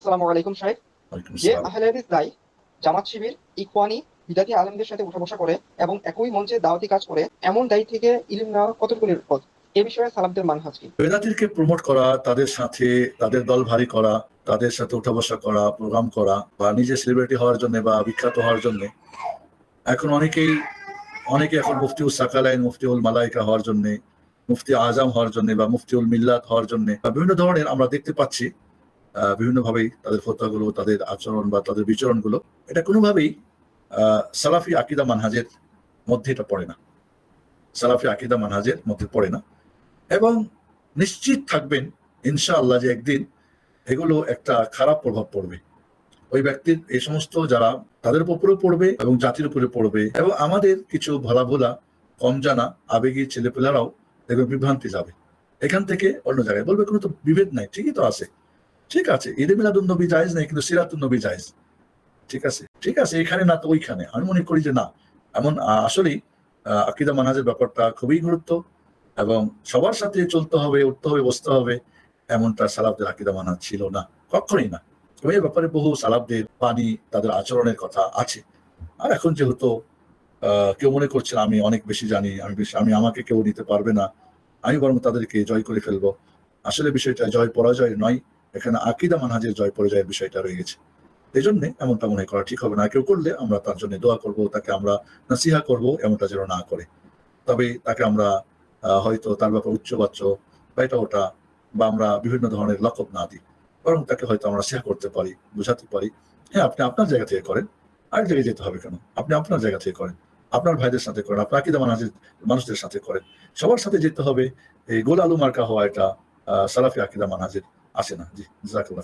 আসসালামু আলাইকুম সাহেব। যে আহলে হাদিস দায়ী জামাত শিবির ইকওয়ানি বিদাতি আলমদের সাথে উঠা বসা করে এবং একই মঞ্চে দাওয়াতি কাজ করে এমন দায়ী থেকে ইলম নেওয়া কতটুকু নিরাপদ? এ বিষয়ে সালামদের মানহাজ কি? বেদাতিরকে প্রমোট করা তাদের সাথে তাদের দল ভারী করা তাদের সাথে উঠা বসা করা প্রোগ্রাম করা বা নিজে সেলিব্রিটি হওয়ার জন্য বা বিখ্যাত হওয়ার জন্য। এখন অনেকেই অনেকে এখন মুফতিউল সাকালাইন মুফতিউল মালাইকা হওয়ার জন্য মুফতি আজম হওয়ার জন্য বা মুফতিউল মিল্লাত হওয়ার জন্য বা বিভিন্ন ধরনের আমরা দেখতে পাচ্ছি। বিভিন্নভাবেই তাদের ফতোয়াগুলো, তাদের আচরণ বা তাদের বিচরণগুলো, এটা কোনোভাবেই সালাফি আকিদা মানহাজের মধ্যে এটা পড়ে না। সালাফি আকিদা মানহাজের মধ্যে পড়ে না। এবং নিশ্চিত থাকবেন, ইনশাআল্লাহ যে একদিন এগুলো একটা খারাপ প্রভাব পড়বে। ওই ব্যক্তির এই সমস্ত যারা তাদের উপরেও পড়বে এবং জাতির উপরে পড়বে এবং আমাদের কিছু ভোলা ভোলা কম জানা আবেগী ছেলেপেলারাও দেখবে বিভ্রান্তি যাবে। এখান থেকে অন্য জায়গায় বলবে, কোনো তো বিভেদ নাই, ঠিকই তো আছে। ঠিক আছে, ঈদে মিলাদুন নবী জায়েজ নাই, কিন্তু সিরাতুন নবী জায়েজ। ঠিক আছে ঠিক আছে, এখানে না তো ওইখানে। আমি মনে করি যে না, এমন আসলেই আকিদা মানহাজের ব্যাপারটা খুবই গুরুত্ব এবং সবার সাথে চলতে হবে, উঠতে হবে, বসতে হবে, এমনটা সালাবদের আকিদা মানা ছিল না, কখনোই না। এবং এই ব্যাপারে বহু সালাবদের পানি তাদের আচরণের কথা আছে। আর এখন যেহেতু কেউ মনে করছেন আমি অনেক বেশি জানি, আমি বেশি, আমি আমাকে কেউ নিতে পারবে না, আমি বরং তাদেরকে জয় করে ফেলব। আসলে বিষয়টা জয় পরাজয় নয়। এখানে আকিদা মানহাজের জয় পরাজয়ের বিষয়টা রয়ে গেছে এই জন্য এমনটা মনে করা ঠিক হবে না। কেউ করলে আমরা তার জন্য দোয়া করব, তাকে আমরা নাসিহা করব, এমনটা যেন না করে। তবে তাকে আমরা হয়তো তার ব্যাপারে উচ্চবাচ্য বা এটা ওটা বা আমরা বিভিন্ন ধরনের লকব না দিই। বরং তাকে হয়তো আমরা শেয়ার করতে পারি, বোঝাতে পারি। হ্যাঁ আপনি আপনার জায়গা থেকে করেন। আরেক জায়গায় যেতে হবে কেন? আপনি আপনার জায়গা থেকে করেন। আপনার ভাইদের সাথে করেন, আপনার আকিদা মানহাজের মানুষদের সাথে করেন। সবার সাথে যেতে হবে। এই গোল আলু মার্কা হওয়া এটা সালাফি আকিদা মানহাজের Asena, Jazakallah